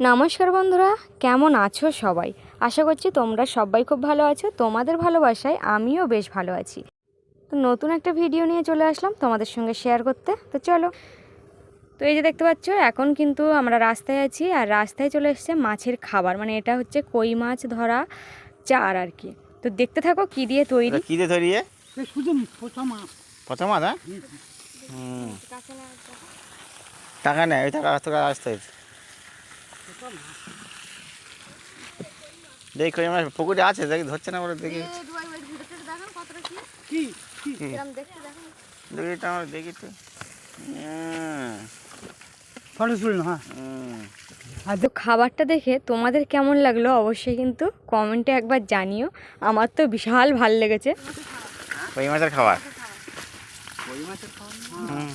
নমস্কার বন্ধুরা কেমন আছো সবাই? আশা করছি তোমরা সবাই খুব ভালো আছো তোমাদের ভালোবাসায় আমিও বেশ ভালো আছি। তো নতুন একটা ভিডিও নিয়ে চলে আসলাম তোমাদের সঙ্গে শেয়ার করতে তো চলো। তো এই যে দেখতে পাচ্ছ এখন কিন্তু আমরা রাস্তায় আছি আর রাস্তায় চলে এসছে মাছের খাবার মানে এটা হচ্ছে কই মাছ ধরা চার আর কি। তো দেখতে থাকো কি দিয়ে তৈরি। কি দিয়ে তৈরি পোচা মাছ। হ্যাঁ? টাকা নেই ওই টাকা টাকা আসতে হয়েছে দেখি আমার পুকুরে আছে দেখি ধরছে না বলে দেখি। কি। কি? দেখি তো আমার দেখি তো। ফটো তুলুন হ্যাঁ। তো খাবারটা দেখে তোমাদের কেমন লাগল অবশ্যই কিন্তু কমেন্টে একবার জানিও। আমার তো বিশাল ভালো লেগেছে। কই মাছের খাবার? হুম। এক্ষুনি ফেলব চ আমার সেন বেরিয়ে যাচ্ছে ও যাক না আরও বন্ধ হবে ও এই তো আরও জল দিলে তো আরও বন্ধ হবে কই মাছ ধরবে হুম দাদু বলে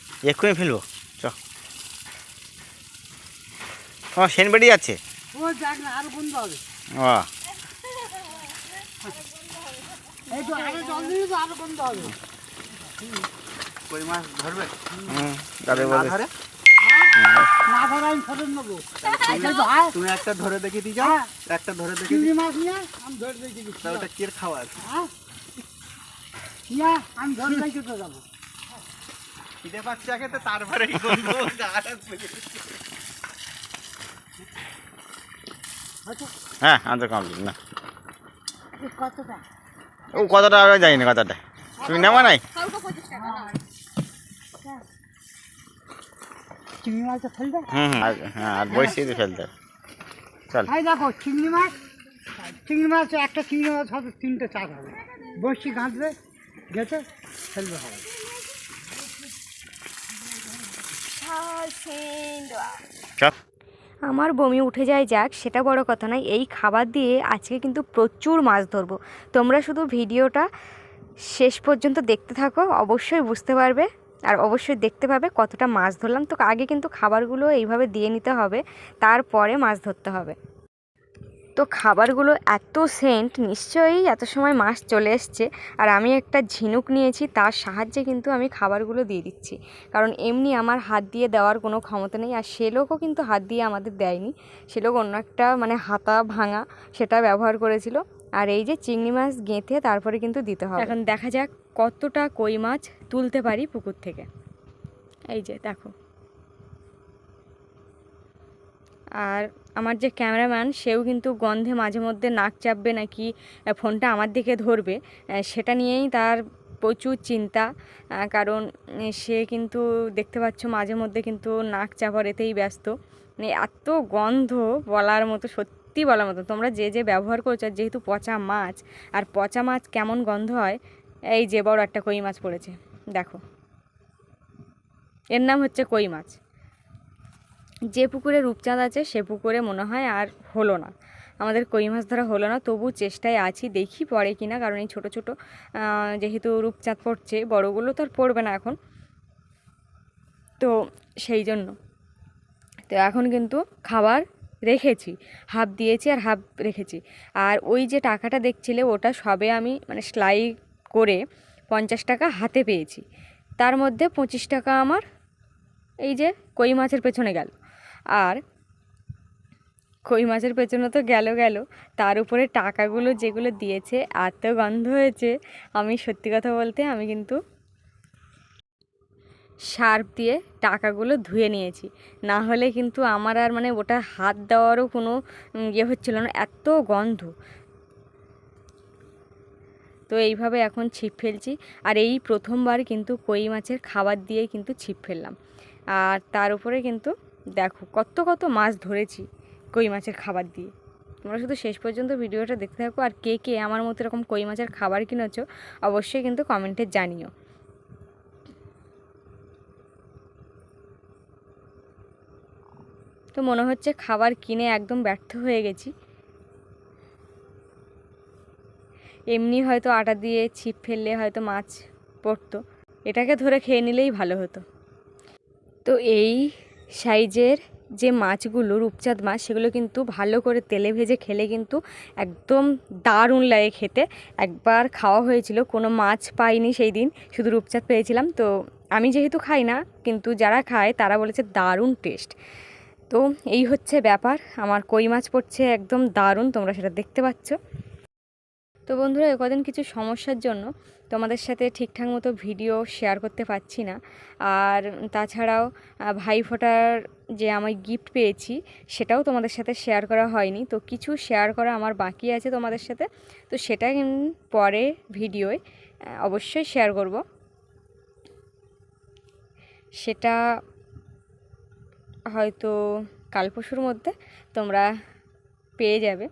ধরে না ধরে? আমি ফটো নেব। এই তো আয়। তুমি একটা ধরে দেখে দিয়ে যাও। হ্যাঁ। একটা ধরে দেখে দিই মাছ নিয়ে আমি ধরে দেখে ওটা কির খাওয়া আছে? হ্যাঁ। আমি ধরে দেখে তো যাব। খিদে পাচ্ছে আগে তো তারপরে হ্যাঁ আমাদের কমপ্লিট না। কতটা? ও কতটা আমি জানি না কতটা তুমি নেওয়া নাই? চিংড়ি মাছটা ফেলবে হুম হুম আর- হ্যাঁ আর বসিয়ে দিয়ে ফেলতে চল। এই দেখো চিংড়ি মাছ চিংড়ি মাছ একটা চিংড়ি মাছ হবে তিনটে চার হবে। বসি গাঁথবে গেছে ফেলবে হবে চল আমার বমি উঠে যায় যাক সেটা বড় কথা নয়। এই খাবার দিয়ে আজকে কিন্তু প্রচুর মাছ ধরবো। তোমরা শুধু ভিডিওটা শেষ পর্যন্ত দেখতে থাকো অবশ্যই বুঝতে পারবে। আর অবশ্যই দেখতে পাবে কতটা মাছ ধরলাম। তো আগে কিন্তু খাবারগুলো এইভাবে দিয়ে নিতে হবে তারপরে মাছ ধরতে হবে। তো খাবারগুলো এত সেন্ট, নিশ্চয়ই এত সময় মাছ চলে এসছে। আর আমি একটা ঝিনুক নিয়েছি, তার সাহায্যে কিন্তু আমি খাবারগুলো দিয়ে দিচ্ছি। কারণ এমনি আমার হাত দিয়ে দেওয়ার কোনো ক্ষমতা নেই, আর সে লোকও কিন্তু হাত দিয়ে আমাদের দেয়নি। সে লোক অন্য একটা মানে হাতা ভাঙা সেটা ব্যবহার করেছিল। আর এই যে চিংড়ি মাছ গেঁথে তারপরে কিন্তু দিতে হবে। এখন দেখা যাক কতটা কই মাছ তুলতে পারি পুকুর থেকে। এই যে, দেখো। আর আমার যে ক্যামেরাম্যান, সেও কিন্তু গন্ধে মাঝে মধ্যে নাক চাপবে নাকি ফোনটা আমার দিকে ধরবে সেটা নিয়েই তার প্রচুর চিন্তা কারণ সে কিন্তু দেখতে পাচ্ছ মাঝে মধ্যে কিন্তু নাক চাপার এতেই ব্যস্ত। মানে এত গন্ধ বলার মতো, সত্যি বলার মতো, তোমরা যে যে ব্যবহার করছ যেহেতু পচা মাছ, আর পচা মাছ কেমন গন্ধ হয়, এই যে বড় একটা কই মাছ পড়েছে, দেখো। এর নাম হচ্ছে কই মাছ। যে পুকুরে রূপচাঁদ আছে, সে পুকুরে মনে হয় আর হলো না। আমাদের কই মাছ ধরা হলো না, তবু চেষ্টায় আছি দেখি পড়ে কিনা কারণ এই ছোটো ছোটো যেহেতু রূপচাঁদ পড়ছে, বড়গুলো তো আর পড়বে না এখন। তো সেই জন্য। তো এখন কিন্তু খাবার রেখেছি, হাফ দিয়েছি আর হাফ রেখেছি। আর ওই যে টাকাটা দেখছিলে, ওটা সবে আমি মানে সেলাই করে পঞ্চাশ টাকা হাতে পেয়েছি। তার মধ্যে পঁচিশ টাকা আমার এই যে কই মাছের পেছনে গেল। আর কই মাছের পেছনে তো গেল গেল। তার উপরে টাকাগুলো যেগুলো দিয়েছে, এত গন্ধ হয়েছে। আমি সত্যি কথা বলতে আমি কিন্তু সার্ফ দিয়ে টাকাগুলো ধুয়ে নিয়েছি। না হলে কিন্তু আমার আর মানে ওটা হাত দেওয়ারও কোনো ইয়ে হচ্ছিল না, এত গন্ধ। তো এইভাবে এখন ছিপ ফেলছি। আর এই প্রথমবার কিন্তু কই মাছের খাবার দিয়ে কিন্তু ছিপ ফেললাম। আর তার উপরে কিন্তু দেখো, কত কত মাছ ধরেছি কই মাছের খাবার দিয়ে। তোমরা শুধু শেষ পর্যন্ত ভিডিওটা দেখতে থাকো আর কে কে আমার মতো এরকম কই মাছের খাবার কিনেছো অবশ্যই কিন্তু কমেন্টে জানিও। তো মনে হচ্ছে খাবার কিনে একদম ব্যর্থ হয়ে গেছি। এমনি হয়তো আটা দিয়ে ছিপ ফেললে হয়তো মাছ পড়তো। এটাকে ধরে খেয়ে নিলেই ভালো হতো। তো এই সাইজের যে মাছগুলো, রূপচাঁদ মাছ, সেগুলো কিন্তু ভালো করে তেলে ভেজে খেলে কিন্তু একদম দারুণ লাগে খেতে। একবার খাওয়া হয়েছিল, কোনো মাছ পাইনি সেই দিন, শুধু রূপচাঁদ পেয়েছিলাম। তো আমি যেহেতু খাই না, কিন্তু যারা খায় তারা বলেছে দারুণ টেস্ট। তো এই হচ্ছে ব্যাপার, আমার কই মাছ পড়ছে একদম দারুণ, তোমরা সেটা দেখতে পাচ্ছ। তো বন্ধুরা কদিন কিছু সমস্যার জন্য তোমাদের সাথে ঠিকঠাক মতো ভিডিও শেয়ার করতে পারছি না। আর তাছাড়াও আহ, ভাইফোঁটার যে আমি গিফট পেয়েছি সেটাও তোমাদের সাথে শেয়ার করা হয়নি। তো কিছু শেয়ার করা আমার বাকি আছে তোমাদের সাথে। তো সেটা পরে ভিডিওয় অবশ্যই শেয়ার করব। সেটা হয়তো কাল পরশুর মধ্যে তোমরা পেয়ে যাবে।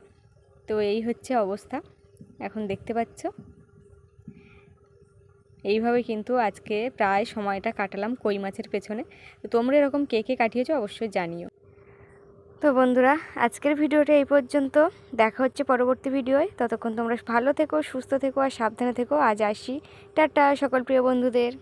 তো এই হচ্ছে অবস্থা। এখন দেখতে পাচ্ছ? এইভাবে কিন্তু আজকে প্রায় সময়টা কাটালাম কই মাছের পেছনে। তো তোমরা এরকম কে কে কাটিয়েছো অবশ্যই জানিও। তো বন্ধুরা, আজকের ভিডিওটা এই পর্যন্ত। দেখা হচ্ছে পরবর্তী ভিডিওয়। ততক্ষণ তোমরা ভালো থেকো, সুস্থ থেকো আর সাবধানে থেকো। আজ আসি। টাটা, সকল প্রিয় বন্ধুদের।